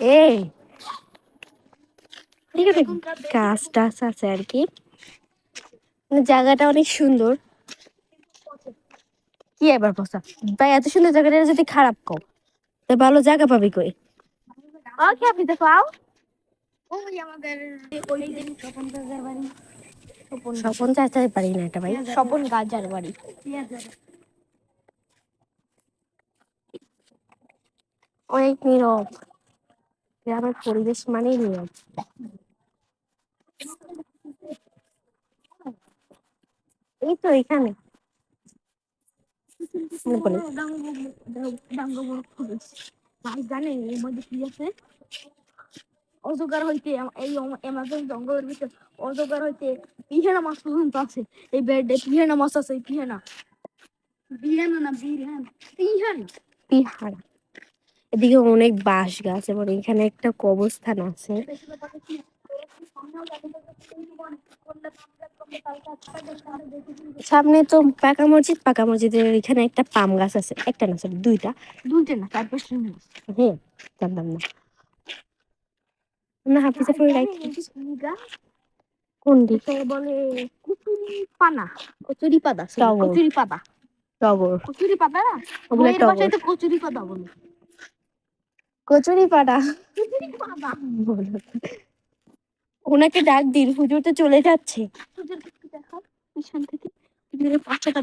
এই। ঠিক আছে গাছ টাছ আছে আর কি। মানে জায়গাটা অনেক সুন্দর। কি এবার বসা? ভাই এত সুন্দর জায়গাটা যদি খারাপ কও তা ভালো জায়গা পাবি কই? ওকে আপনি দেখো আও ওই আমাদের ওই দিন স্বপন দাদার বাড়ি। স্বপন চাচাই পারি না এটা ভাই? স্বপন গাজার বাড়ি। অনেক নীরব। গ্রামের পরিবেশ মানেই নীরব এই তো এখানে। পড়ে। ভাই এর মধ্যে কি আছে অজগার হইতে এই অ্যামাজন জঙ্গলের ভিতরে অজগার হইতে পিহেনা মাছ পর্যন্ত আছে। এই বেডে পিহেনা মাছ আছে পিহেনা। বিহানা না বিহান পিহানা। পিহাড়া এদিকে অনেক বাঁশ গাছ এবং এখানে একটা কবরস্থান আছে। সামনে তো পাকা মসজিদ পাকা মসজিদের এখানে একটা পাম গাছ আছে। একটা না সরি দুইটা। দুইটা না চার পাঁচটা হ্যাঁ জানতাম না। না হাফিজা ফুল রাইট। কোন দিক? বলে কুচুরি পানা কচুরি পাতা কচুরি পাতা টগর। কচুরি পাতা ওগুলা টগর। কচুরি পাতা বলে। কচুরি পাড়া। ওনাকে ডাক দিন হুজুর তো চলে যাচ্ছে। পিছন থেকে পাশাটা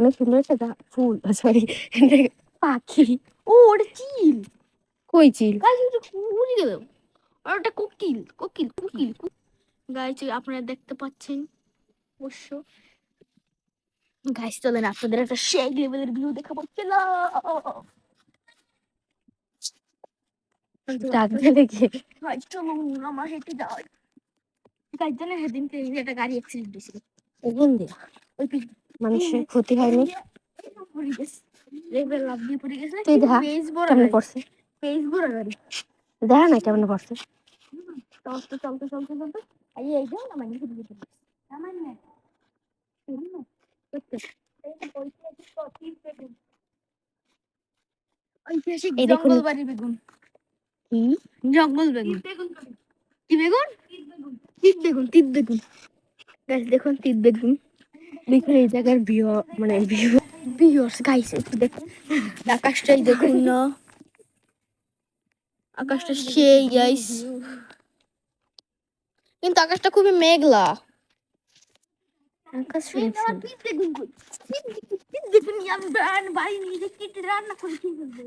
অনেক সুন্দর একটা ফুল সরি পাখি। ও ওটা চিল। কই চিল? ওটা উড়ে গেল। আর ওটা কোকিল কোকিল কোকিল গাছ আপনারা দেখতে পাচ্ছেন। অবশ্য গাছ চলেন আপনাদের একটা সেই লেভেলের ভিউ দেখাবো। চলো ডাক দিলে গিয়ে চলুন আমার হেঁটে যাওয়াই গাছ জানেন সেদিনকে একটা গাড়ি অ্যাক্সিডেন্ট হয়েছিল। এখান দিয়ে? ওই মানুষের ক্ষতি হয়নি? তুই দেখা কেমন পড়ছে? দেখা না কেমন পড়ছে? চলতে চলতে চলতে চলতে। এই এই যে না শুধু শুধু আমার না। জঙ্গল বাড়ি বেগুন। কি? জঙ্গল বেগুন। কি বেগুন? তিত বেগুন। তিত বেগুন গাছ দেখুন তিত বেগুন। দেখুন এই জায়গার ভিউ মানে ভিউ বিয়র্স গাইস একটু দেখুন। আকাশটাই দেখুন না। আকাশটা সেই গাইস কিন্তু আকাশটা খুবই মেঘলা। ఆకాశం దిగుతుంది